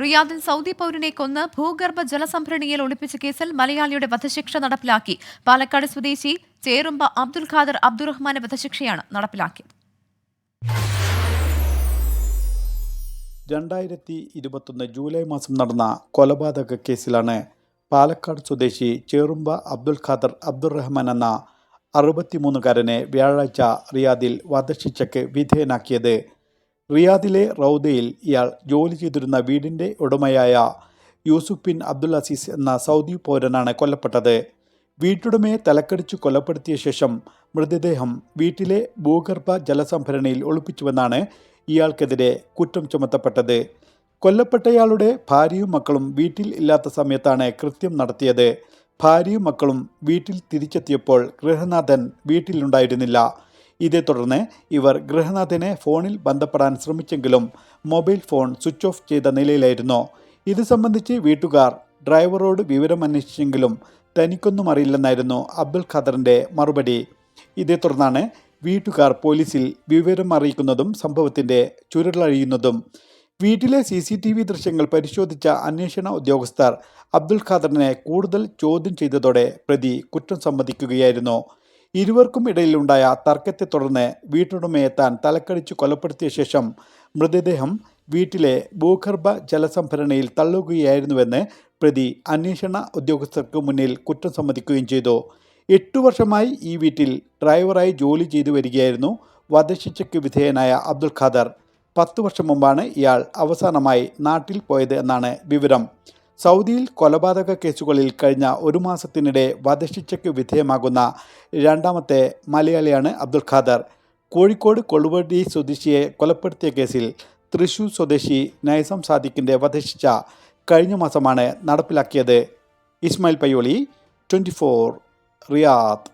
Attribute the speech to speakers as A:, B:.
A: റിയാദിൽ സൗദി പൗരനെ കൊന്ന് ഭൂഗർഭ ജലസംഭരണിയിൽ ഒളിപ്പിച്ച കേസിൽ മലയാളിയുടെ വധശിക്ഷ നടപ്പിലാക്കി. പാലക്കാട് സ്വദേശി ചേറുമ്പ അബ്ദുൽ ഖാദർ അബ്ദുറഹ്മാന്റെ വധശിക്ഷയാണ് നടപ്പിലാക്കിയത്.
B: രണ്ടായിരത്തി ഇരുപത്തൊന്ന് ജൂലൈ മാസം നടന്ന കൊലപാതക കേസിലാണ് പാലക്കാട് സ്വദേശി ചേറുമ്പ അബ്ദുൽ ഖാദർ അബ്ദുറഹ്മാൻ എന്ന അറുപത്തിമൂന്നുകാരനെ വ്യാഴാഴ്ച റിയാദിൽ വധശിക്ഷയ്ക്ക് വിധേയനാക്കിയത് റിയാദിലെ റൗദയിൽ ഇയാൾ ജോലി ചെയ്തിരുന്ന വീടിന്റെ ഉടമയായ യൂസുഫ് ബിൻ അബ്ദുൽ അസീസ് എന്ന സൗദി പൗരനാണ് കൊല്ലപ്പെട്ടത്. വീട്ടുടമയെ തലക്കടിച്ച് കൊലപ്പെടുത്തിയ ശേഷം മൃതദേഹം വീട്ടിലെ ഭൂഗർഭ ജലസംഭരണിയിൽ ഒളിപ്പിച്ചുവെന്നാണ് ഇയാൾക്കെതിരെ കുറ്റം ചുമത്തപ്പെട്ടത്. കൊല്ലപ്പെട്ടയാളുടെ ഭാര്യയും മക്കളും വീട്ടിൽ ഇല്ലാത്ത സമയത്താണ് കൃത്യം നടത്തിയത്. ഭാര്യയും മക്കളും വീട്ടിൽ തിരിച്ചെത്തിയപ്പോൾ ഗൃഹനാഥൻ വീട്ടിലുണ്ടായിരുന്നില്ല. ഇതേ തുടർന്ന് ഇവർ ഗൃഹനാഥനെ ഫോണിൽ ബന്ധപ്പെടാൻ ശ്രമിച്ചെങ്കിലും മൊബൈൽ ഫോൺ സ്വിച്ച് ഓഫ് ചെയ്ത നിലയിലായിരുന്നു. ഇത് സംബന്ധിച്ച് വീട്ടുകാർ ഡ്രൈവറോട് വിവരം അന്വേഷിച്ചെങ്കിലും തനിക്കൊന്നും അറിയില്ലെന്നായിരുന്നു അബ്ദുൽ ഖദറിന്റെ മറുപടി. ഇതേ തുടർന്നാണ് വീട്ടുകാർ പോലീസിൽ വിവരം അറിയിക്കുന്നതും സംഭവത്തിന്റെ ചുരുളഴിയുന്നതും വീട്ടിലെ സി സി ടി വി ദൃശ്യങ്ങൾ പരിശോധിച്ച അന്വേഷണ ഉദ്യോഗസ്ഥർ അബ്ദുൽ ഖാദറിനെ കൂടുതൽ ചോദ്യം ചെയ്തതോടെ പ്രതി കുറ്റം സമ്മതിക്കുകയായിരുന്നു. ഇരുവർക്കും ഇടയിലുണ്ടായ തർക്കത്തെ തുടർന്ന് വീട്ടുടമയെ താൻ തലക്കടിച്ചു കൊലപ്പെടുത്തിയ ശേഷം മൃതദേഹം വീട്ടിലെ ഭൂഗർഭ ജലസംഭരണയിൽ തള്ളുകയായിരുന്നുവെന്ന് പ്രതി അന്വേഷണ ഉദ്യോഗസ്ഥർക്ക് മുന്നിൽ കുറ്റം സമ്മതിക്കുകയും ചെയ്തു. എട്ടു വർഷമായി ഈ വീട്ടിൽ ഡ്രൈവറായി ജോലി ചെയ്തു വരികയായിരുന്നു വധശിക്ഷയ്ക്ക് വിധേയനായ അബ്ദുൽ ഖാദർ. പത്തു വർഷം മുമ്പാണ് ഇയാൾ അവസാനമായി നാട്ടിൽ പോയത് എന്നാണ് വിവരം. സൗദിയിൽ കൊലപാതക കേസുകളിൽ കഴിഞ്ഞ ഒരു മാസത്തിനിടെ വധശിക്ഷയ്ക്ക് വിധേയമാകുന്ന രണ്ടാമത്തെ മലയാളിയാണ് അബ്ദുൽ ഖാദർ. കോഴിക്കോട് കൊളുവടി സ്വദേശിയെ കൊലപ്പെടുത്തിയ കേസിൽ തൃശൂർ സ്വദേശി നൈസം സാദിഖിന്റെ വധശിക്ഷ കഴിഞ്ഞ മാസമാണ് നടപ്പിലാക്കിയത്. Ismail Payyoli twenty four Riyadh.